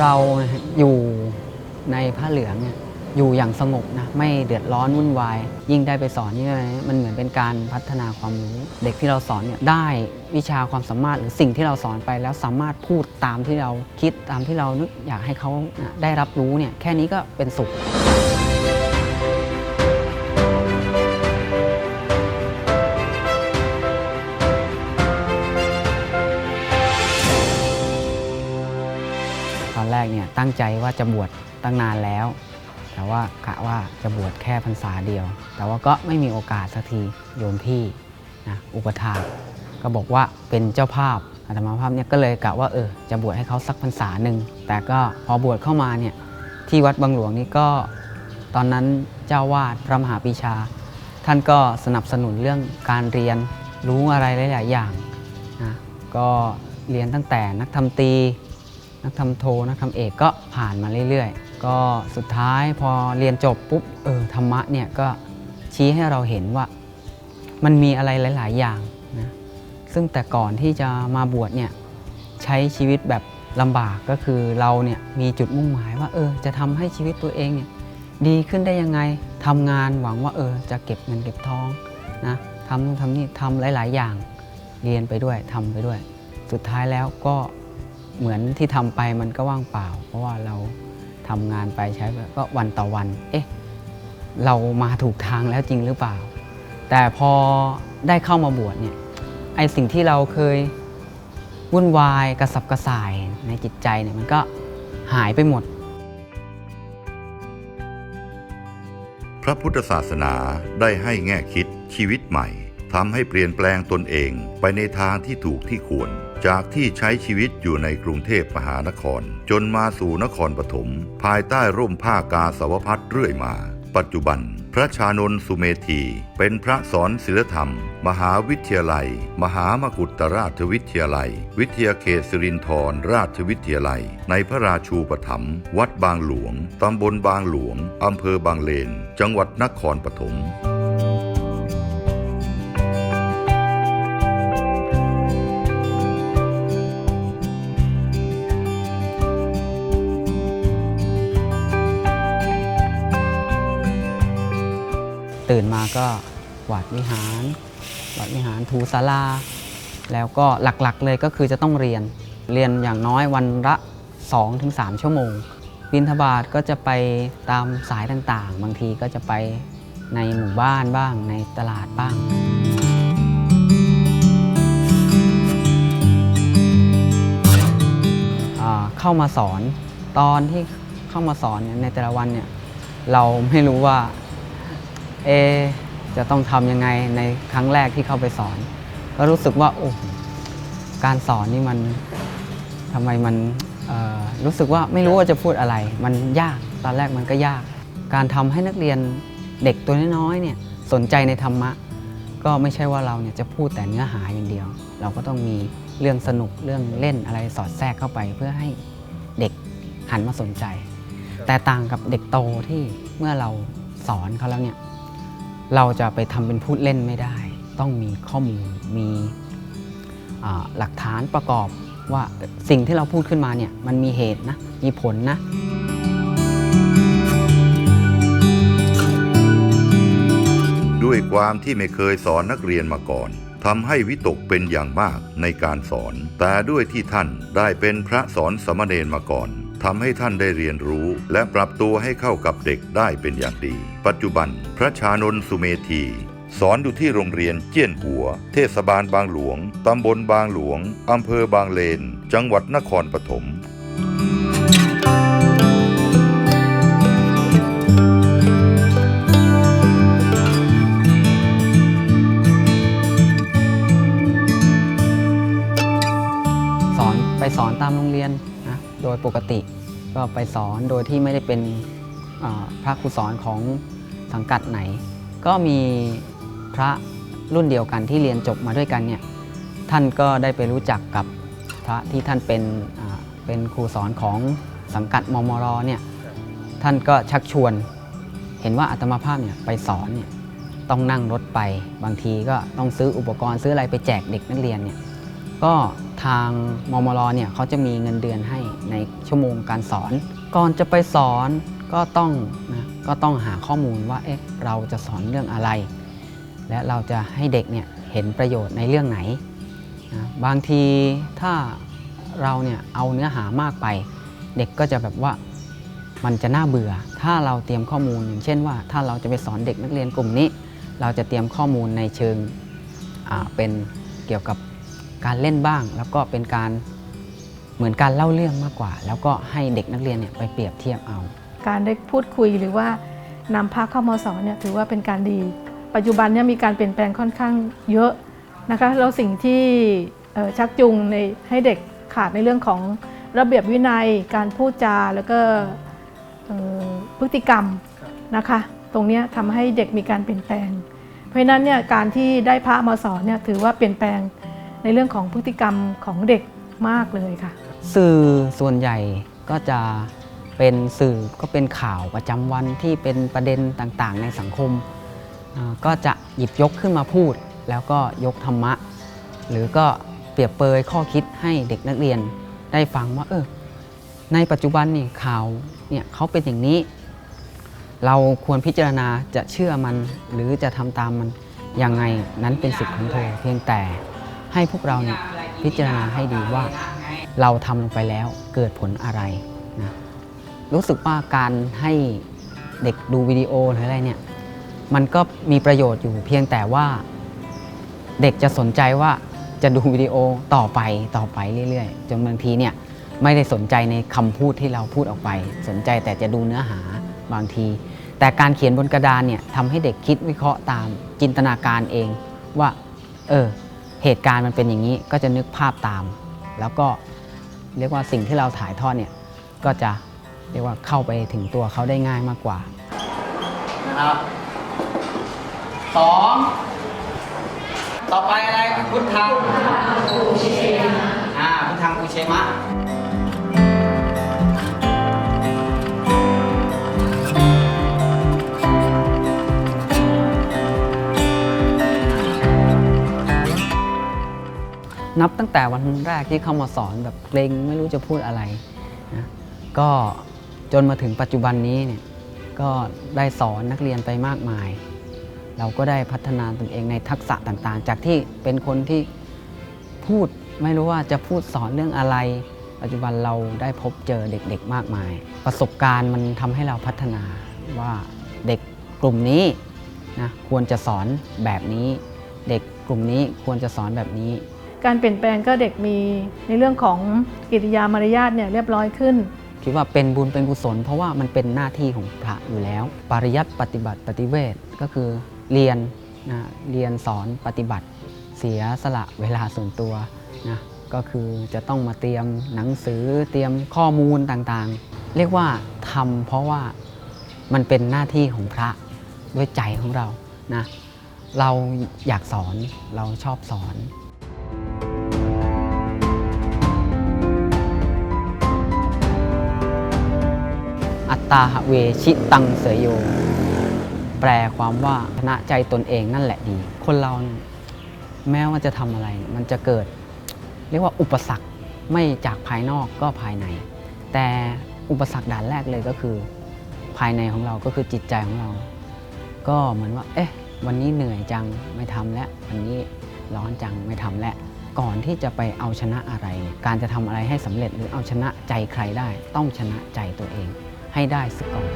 เราอยู่ในผ้าเหลืองเนี่ยอยู่อย่างสงบนะไม่เดือดร้อนวุ่นวาย ยิ่งได้ไปสอนนี่มันเหมือนเป็นการพัฒนาความรู้ เด็กที่เราสอนเนี่ยได้วิชาความสามารถหรือสิ่งที่เราสอนไปแล้วสามารถพูดตามที่เราคิดตามที่เรานึกอยากให้เขาได้รับรู้เนี่ยแค่นี้ก็เป็นสุข อนแรกเนี่ยตั้งใจว่าจะบวชตั้งนานแล้ว แต่ว่ากะว่าจะบวชแค่พรรษาเดียว แต่ว่าก็ไม่มีโอกาสสักทีโยมพี่นะอุปถาก็บอกว่าเป็นเจ้าภาพอาตมาภาพเนี่ยก็เลยกะว่าเออจะบวชให้เขาสักพรรษาหนึ่งแต่ก็พอบวชเข้ามาเนี่ยที่วัดบางหลวงนี่ก็ตอนนั้นเจ้าวาดพระมหาปีชา ท่านก็สนับสนุนเรื่องการเรียนรู้อะไรหลาย ๆ อย่างนะก็เรียนตั้งแต่นักทำตี นักทำโทนักทำเอกก็ผ่านมาเรื่อยๆ ก็สุดท้ายพอเรียนจบปุ๊บเออธรรมะเนี่ยก็ชี้ให้เราเห็นว่ามันมีอะไรหลาย ๆ อย่างนะซึ่งแต่ก่อนที่จะมาบวชเนี่ยใช้ชีวิตแบบลำบากก็คือเราเนี่ยมีจุดมุ่งหมายว่าเออจะทำให้ชีวิตตัวเองเนี่ยดีขึ้นได้ยังไงทำงานหวังว่าเออจะเก็บเงินเก็บทองนะทำนู่นทำนี่ทำหลาย ๆ อย่าง เรียนไปด้วยทำไปด้วย สุดท้ายแล้วก็ เหมือนที่ทำไปมันก็ว่างเปล่า เพราะว่าเราทำงานไปใช้ก็วันต่อวัน เอ๊ะ เรามาถูกทางแล้วจริงหรือเปล่า แต่พอได้เข้ามาบวชเนี่ยไอสิ่งที่เราเคยวุ่นวายกระสับกระส่ายในจิตใจเนี่ยมันก็หายไปหมด พระพุทธศาสนาได้ให้แง่คิดชีวิตใหม่ทำให้เปลี่ยนแปลงตนเองไปในทางที่ถูกที่ควร จากที่ใช้ชีวิตอยู่ในกรุงเทพมหานคร จนมาสู่นครปฐมภายใต้ร่มผ้ากาสาวพัดเรื่อยมา ปัจจุบัน พระชานนสุเมธี เป็นพระสอนศิลธรรม มหาวิทยาลัย มหามกุฏราชวิทยาลัย วิทยาเขตสิรินธรราชวิทยาลัย ในพระราชูปถัมภ์วัดบางหลวง ตำบลบางหลวง อำเภอบางเลน จังหวัดนครปฐม ตื่นมาก็กวาดวิหารกวาดวิหารถูศาลา แล้วก็หลักๆเลยก็คือจะต้องเรียนเรียนอย่างน้อยวันละ 2-3 ชั่วโมงบินทบาทก็จะไปตามสายต่างๆ บางทีก็จะไปในหมู่บ้านบ้างในตลาดบ้าง เข้ามาสอนตอนที่เข้ามาสอนเนี่ยในแต่ละวันเนี่ยเราไม่รู้ว่า เอจะต้องทำยังไงในครั้งแรกที่เข้าไปสอน ก็รู้สึกว่าโอ้การสอนนี่มันทำไมมันรู้สึกว่าไม่รู้ว่าจะพูดอะไร มันยากตอนแรกมันก็ยาก การทำให้นักเรียนเด็กตัวน้อยๆเนี่ยสนใจในธรรมะ ก็ไม่ใช่ว่าเราเนี่ยจะพูดแต่เนื้อหาอย่างเดียว เราก็ต้องมีเรื่องสนุกเรื่องเล่นอะไรสอดแทรกเข้าไป เพื่อให้เด็กหันมาสนใจ แต่ต่างกับเด็กโตที่เมื่อเราสอนเขาแล้วเนี่ย เราจะไปทำเป็นพูดเล่นไม่ได้ ต้องมีข้อมูลมีหลักฐานประกอบว่าสิ่งที่เราพูดขึ้นมาเนี่ยมันมีเหตุนะ มีผลนะ ด้วยความที่ไม่เคยสอนนักเรียนมาก่อนทำให้วิตกเป็นอย่างมากในการสอน แต่ด้วยที่ท่านได้เป็นพระสอนสมณเณรมาก่อน ทำให้ท่านได้เรียนรู้ และปรับตัวให้เข้ากับเด็กได้เป็นอย่างดี ปัจจุบัน พระชานนสุเมธีสอนอยู่ที่โรงเรียนเจี้ยนหัว เทศบาลบางหลวง ตำบลบางหลวง อำเภอบางเลน จังหวัดนครปฐมสอนไปสอนตามโรงเรียน โดยปกติก็ไปสอนโดยที่ไม่ได้เป็นพระครูสอนของสังกัดไหน ก็มีพระรุ่นเดียวกันที่เรียนจบมาด้วยกันเนี่ยท่านก็ได้ไปรู้จักกับพระที่ท่านเป็นเป็นครูสอนของสังกัดมมรเนี่ยท่านก็ชักชวนเห็นว่าอาตมาภาพเนี่ยไปสอนเนี่ยต้องนั่งรถไปบางทีก็ต้องซื้ออุปกรณ์ซื้ออะไรไปแจกเด็กนักเรียนเนี่ย ก็ทางมมรเนี่ยเขาจะมีเงินเดือนให้ในชั่วโมงการสอน ก่อนจะไปสอนก็ต้องนะก็ต้องหาข้อมูลว่าเอ๊ะเราจะสอนเรื่องอะไร และเราจะให้เด็กเนี่ยเห็นประโยชน์ในเรื่องไหนนะบางทีถ้าเราเนี่ยเอาเนื้อหามากไป เด็กก็จะแบบว่ามันจะน่าเบื่อ ถ้าเราเตรียมข้อมูลอย่างเช่นว่า ถ้าเราจะไปสอนเด็กนักเรียนกลุ่มนี้ เราจะเตรียมข้อมูลในเชิงเป็นเกี่ยวกับ การเล่นบ้าง แล้วก็เป็นการเหมือนการเล่าเรื่องมากกว่า แล้วก็ให้เด็กนักเรียนเนี่ยไปเปรียบเทียบเอา การได้พูดคุยหรือว่านำพระเข้ามาสอนเนี่ยถือว่าเป็นการดี ปัจจุบันเนี่ยมีการเปลี่ยนแปลงค่อนข้างเยอะนะคะแล้วสิ่งที่ชักจูงในให้เด็กขาดในเรื่องของระเบียบวินัย การพูดจาแล้วก็พฤติกรรมนะคะ ตรงนี้ทำให้เด็กมีการเปลี่ยนแปลง เพราะฉะนั้นเนี่ยการที่ได้พระมาสอนเนี่ยถือว่าเปลี่ยนแปลง ในเรื่องของพฤติกรรมของเด็กมากเลยค่ะ สื่อส่วนใหญ่ก็จะเป็นสื่อก็เป็นข่าวประจำวันที่เป็นประเด็นต่างๆ ในสังคม ก็จะหยิบยกขึ้นมาพูด แล้วก็ยกธรรมะ หรือก็เปรียบเปรยข้อคิดให้เด็กนักเรียนได้ฟังว่าเออในปัจจุบันนี่ข่าวเนี่ยเขาเป็นอย่างนี้ เราควรพิจารณาจะเชื่อมัน หรือจะทำตามมันยังไงนั้นเป็นสิทธิ์ของเธอเพียงแต่ ให้พวกเราเนี่ยพิจารณาให้ดีว่า เราทำลงไปแล้วเกิดผลอะไรนะรู้สึกว่าการให้เด็กดูวิดีโอหรืออะไรเนี่ยมันก็มีประโยชน์อยู่เพียงแต่ว่า เด็กจะสนใจว่าจะดูวิดีโอต่อไปต่อไปเรื่อยๆ จนบางทีเนี่ยไม่ได้สนใจในคำพูดที่เราพูดออกไป สนใจแต่จะดูเนื้อหาบางที แต่การเขียนบนกระดานเนี่ยทำให้เด็กคิดวิเคราะห์ตามจินตนาการเองว่า เออ เหตุการณ์มันเป็นอย่างนี้ก็จะนึกภาพตาม แล้วก็เรียกว่าสิ่งที่เราถ่ายทอดเนี่ยก็จะเรียกว่าเข้าไปถึงตัวเขาได้ง่ายมากกว่านะครับสองต่อไปอะไรพุทธังอูเชมะอ่าพุทธังอุเชมะ นับตั้งแต่วันแรกที่เข้ามาสอนแบบเกรงไม่รู้จะพูดอะไรนะก็จนมาถึงปัจจุบันนี้เนี่ยก็ได้สอนนักเรียนไปมากมาย เราก็ได้พัฒนาตนเองในทักษะต่างๆ จากที่เป็นคนที่พูดไม่รู้ว่าจะพูดสอนเรื่องอะไร ปัจจุบันเราได้พบเจอเด็กๆมากมาย ประสบการณ์มันทำให้เราพัฒนาว่าเด็กกลุ่มนี้นะควรจะสอนแบบนี้ เด็กกลุ่มนี้ควรจะสอนแบบนี้ การเปลี่ยนแปลงก็เด็กมีในเรื่องของกิริยามารยาทเนี่ยเรียบร้อยขึ้น คิดว่าเป็นบุญเป็นกุศล เพราะว่ามันเป็นหน้าที่ของพระอยู่แล้ว ปริยัติปฏิบัติปฏิเวทก็คือเรียนนะเรียนสอนปฏิบัติเสียสละเวลาส่วนตัวนะก็คือจะต้องมาเตรียมหนังสือเตรียมข้อมูลต่างๆ เรียกว่าทำเพราะว่ามันเป็นหน้าที่ของพระด้วยใจของเรานะเราอยากสอนเราชอบสอน อัตตาหะเวชิตังเสยโย แปลความว่าชนะใจตนเองนั่นแหละดี คนเราแม้ว่าจะทำอะไร มันจะเกิด เรียกว่าอุปสรรคไม่จากภายนอกก็ภายใน แต่อุปสรรคด่านแรกเลยก็คือ ภายในของเราก็คือจิตใจของเรา ก็เหมือนว่า เอ๊ะ วันนี้เหนื่อยจังไม่ทำแล้ว วันนี้ร้อนจังไม่ทำแล้วก่อนที่จะไปเอาชนะอะไร การจะทำอะไรให้สำเร็จหรือเอาชนะใจใครได้ ต้องชนะใจตัวเอง ให้ได้ซะก่อน